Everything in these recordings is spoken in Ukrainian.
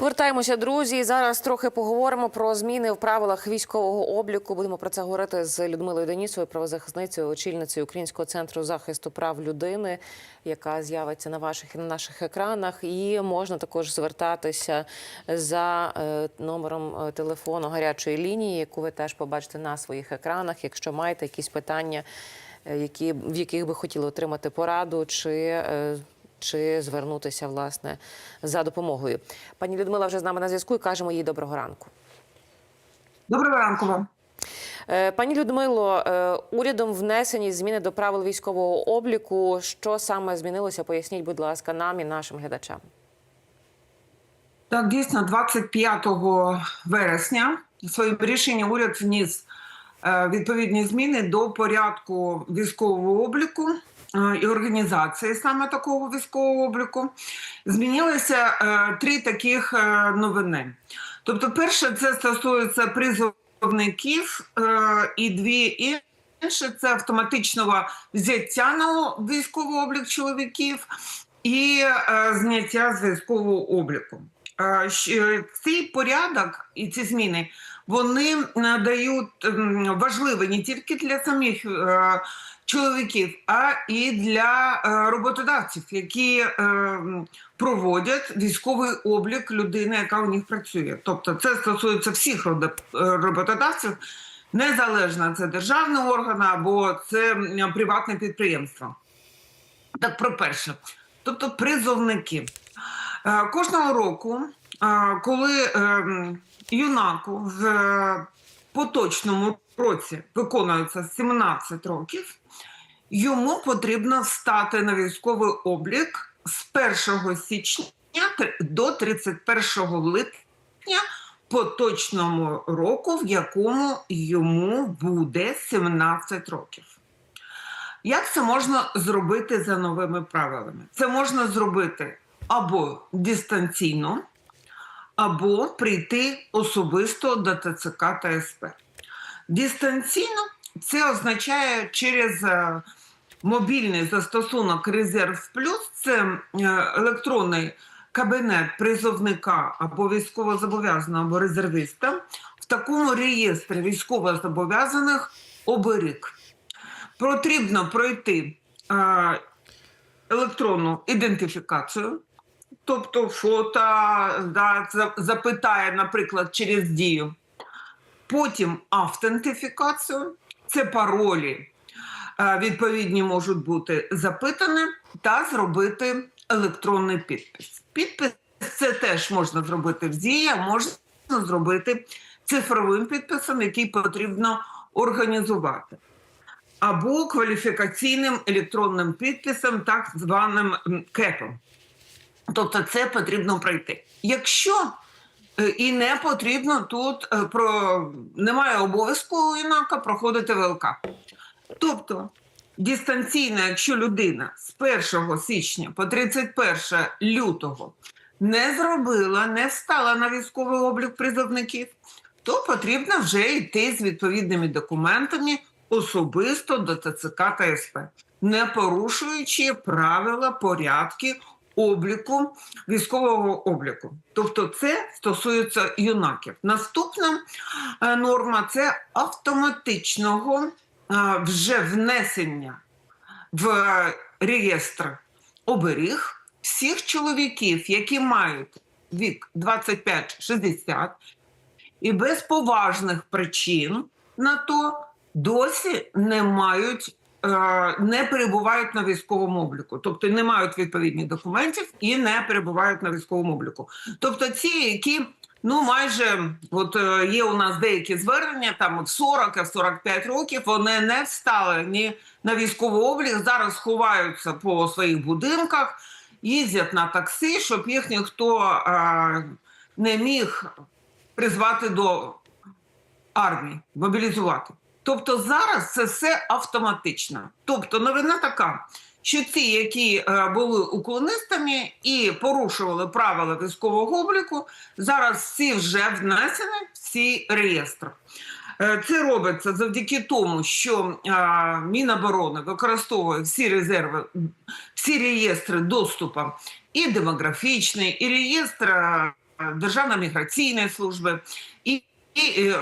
Повертаємося, друзі. Зараз трохи поговоримо про зміни в правилах військового обліку. Будемо про це говорити з Людмилою Денісовою, правозахисницею, очільницею Українського центру захисту прав людини, яка з'явиться на ваших і на наших екранах. І можна також звертатися за е, номером е, телефону гарячої лінії, яку ви теж побачите на своїх екранах. Якщо маєте якісь питання, е, які в яких би хотіли отримати пораду, чи чи звернутися власне за допомогою. Пані Людмила вже з нами на зв'язку і кажемо їй доброго ранку. Доброго ранку вам. Е, Пані Людмило, е, урядом внесені зміни до правил військового обліку. Що саме змінилося? Поясніть, будь ласка, нам і нашим глядачам. Так, дійсно, 25 вересня своїм рішенням уряд вніс е, відповідні зміни до порядку військового обліку і організації саме такого військового обліку. Змінилися е, три таких е, новини. Тобто, перше, це стосується призовників, е, і дві інші це автоматичного взяття на військовий облік чоловіків і зняття з військового обліку. Цей порядок і ці зміни вони надають важливі не тільки для самих е, чоловіків, а і для е, роботодавців, які е, проводять військовий облік людини, яка у них працює. Тобто, це стосується всіх роботодавців, незалежно це державний орган або це приватне підприємство. Так, про перше, тобто призовники. Кожного року, коли ем, юнаку в е, поточному році виконується 17 років, йому потрібно стати на військовий облік з 1 січня до 31 липня поточному року, в якому йому буде 17 років. Як це можна зробити за новими правилами? Це можна зробити або дистанційно, або прийти особисто до ТЦК та СП. Дистанційно це означає через е, мобільний застосунок Резерв Плюс, це е, електронний кабінет призовника або військовозобов'язаного або резервіста в такому реєстрі військовозобов'язаних оберіг. Потрібно пройти е, електронну ідентифікацію, тобто фото да, запитає, наприклад, через дію. Потім автентифікацію, це паролі е, відповідні можуть бути запитані, та зробити електронний підпис. Підпис це теж можна зробити в дії, а можна зробити цифровим підписом, який потрібно організувати або кваліфікаційним електронним підписом, так званим КЕПом. Тобто це потрібно пройти. Якщо е, і не потрібно тут е, про немає обов'язку інака проходити ВЛК. Тобто дистанційно, якщо людина з 1 січня по 31 лютого не зробила, не стала на військовий облік призовників, то потрібно вже йти з відповідними документами особисто до ТЦК та СП, не порушуючи правила, порядки обліку військового обліку. Тобто, це стосується юнаків. Наступна е, норма це автоматичного е, вже внесення в реєстр оберіг всіх чоловіків, які мають вік 25-60 і без поважних причин на то досі не мають. Е, Не перебувають на військовому обліку, тобто не мають відповідних документів і не перебувають на військовому обліку. Тобто ці, які ну майже от е, є у нас деякі звернення, там в 40 і в 45 років вони не встали ні на військовий облік, зараз ховаються по своїх будинках, їздять на таксі, щоб їх ніхто е, не міг призвати до армії, мобілізувати. Тобто зараз це все автоматично. Тобто новина така, що ці, які е, були уклонистами і порушували правила військового обліку, зараз всі вже внесені в ці реєстри. Е, Це робиться завдяки тому, що е, Міноборони використовує всі резерви, всі реєстри доступу і демографічний, і реєстр Державної міграційної служби і, і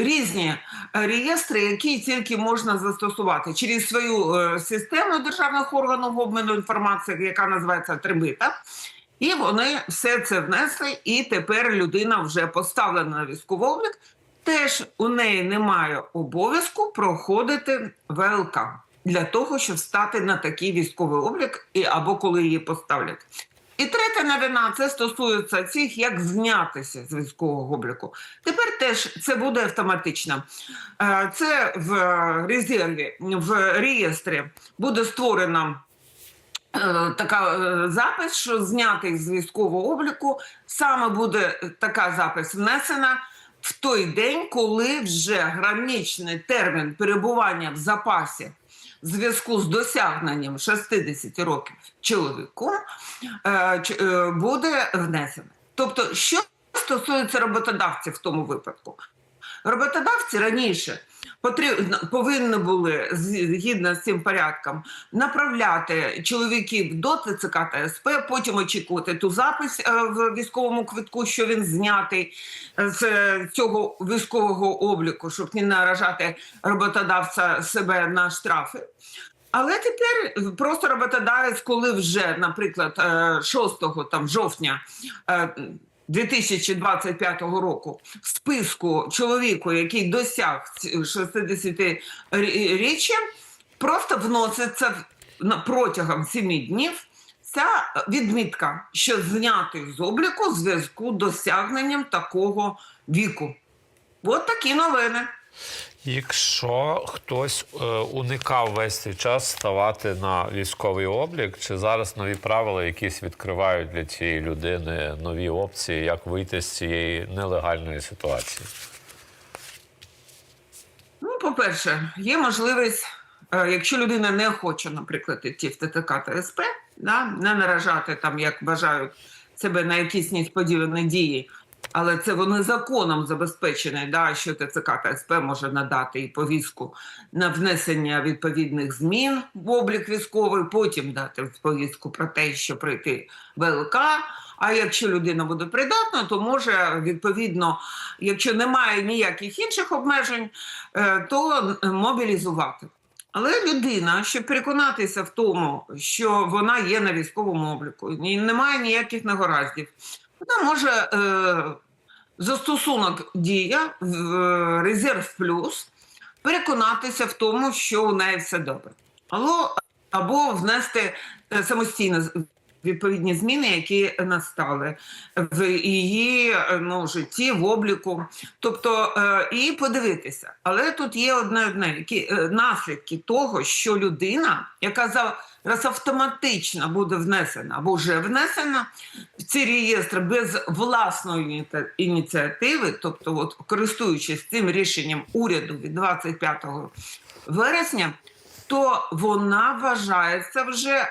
різні реєстри, які тільки можна застосувати через свою е, систему державних органів обміну інформації, яка називається Трибита. І вони все це внесли, і тепер людина вже поставлена на військовий облік. Теж у неї немає обов'язку проходити ВЛК для того, щоб стати на такий військовий облік, і або коли її поставлять. І третя новина це стосується цих, як знятися з військового обліку. Тепер теж це буде автоматично. Е, Це в резерві, в реєстрі буде створено е, така е, запис, що знятий з військового обліку, саме буде така запис внесена в той день, коли вже граничний термін перебування в запасі зв'язку з досягненням 60 років чоловіку е, е, буде внесене. Тобто, що стосується роботодавців в тому випадку, роботодавці раніше потрібно повинні були згідно з цим порядком направляти чоловіків до ТЦК та СП, потім очікувати ту запис е, в військовому квитку, що він знятий з е, цього військового обліку, щоб не наражати роботодавця себе на штрафи. Але тепер просто роботодавець, коли вже, наприклад, е, 6 там, жовтня е, 2025 року в списку чоловіку, який досяг 60-річчя, просто вноситься протягом 7 днів ця відмітка, що знятий з обліку в зв'язку з досягненням такого віку. От такі новини. Якщо хтось е, уникав весь цей час ставати на військовий облік, чи зараз нові правила якісь відкривають для цієї людини нові опції, як вийти з цієї нелегальної ситуації? Ну, по-перше, є можливість, е, якщо людина не хоче, наприклад, йти в ТТК та СП, да, не наражати там, як бажають себе на якісь несподівані дії, але це вони законом забезпечені, да, що ТЦК та СП може надати і повістку на внесення відповідних змін в облік військовий, потім дати повістку про те, що прийти ВЛК. А якщо людина буде придатна, то може відповідно, якщо немає ніяких інших обмежень, е, то мобілізувати. Але людина, щоб переконатися в тому, що вона є на військовому обліку, і немає ніяких негараздів, вона може е, застосунок дія в е, резерв плюс переконатися в тому, що у неї все добре. Або, або внести е, самостійно відповідні зміни, які настали в її е, ну, житті, в обліку. Тобто, е, і подивитися. Але тут є одне одне, які е, наслідки того, що людина, яка зараз автоматично буде внесена або вже внесена в ці реєстри без власної ініціативи, тобто, от, користуючись цим рішенням уряду від 25 вересня, то вона вважається вже,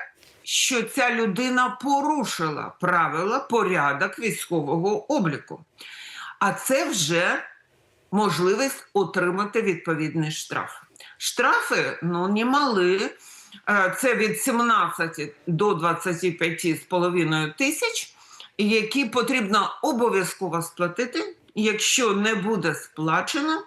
що ця людина порушила правила порядок військового обліку. А це вже можливість отримати відповідний штраф. Штрафи ну немали. Е, Це від 17 до 25,5 тисяч, які потрібно обов'язково сплатити. Якщо не буде сплачено,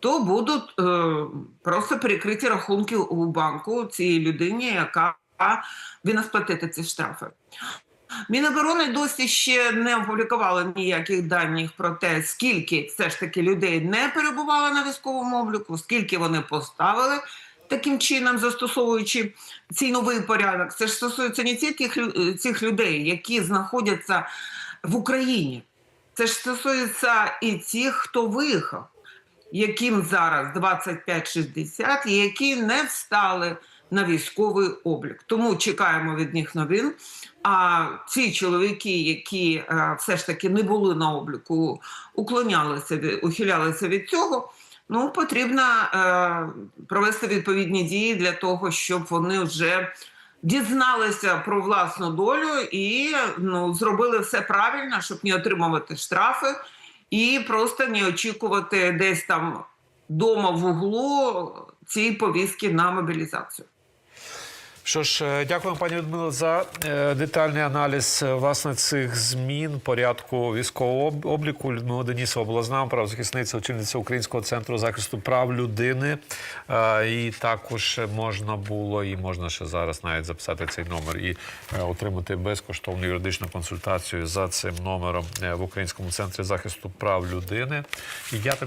то будуть е, просто перекриті рахунки у банку цієї людині, яка повинна сплатити ці штрафи. Міноборони досі ще не опублікували ніяких даних про те, скільки все ж таки людей не перебувало на військовому обліку, скільки вони поставили таким чином, застосовуючи цей новий порядок. Це ж стосується не тільки цих людей, які знаходяться в Україні. Це ж стосується і тих, хто виїхав, яким зараз 25-60, і які не встали на військовий облік. Тому чекаємо від них новин. А ці чоловіки, які е, все ж таки не були на обліку, уклонялися ухилялися від цього. Ну, потрібно е, провести відповідні дії для того, щоб вони вже дізналися про власну долю і ну, зробили все правильно, щоб не отримувати штрафи і просто не очікувати десь там дома в углу ці повістки на мобілізацію. Що ж, е, дякуємо, пані Людмило, за е, детальний аналіз е, власне цих змін порядку військового обліку. Людмила Денісова була з нами, правозахисниця, очільниця Українського центру захисту прав людини. І також можна було і можна ще зараз навіть записати цей номер і отримати безкоштовну юридичну консультацію за цим номером в Українському центрі захисту прав людини. І я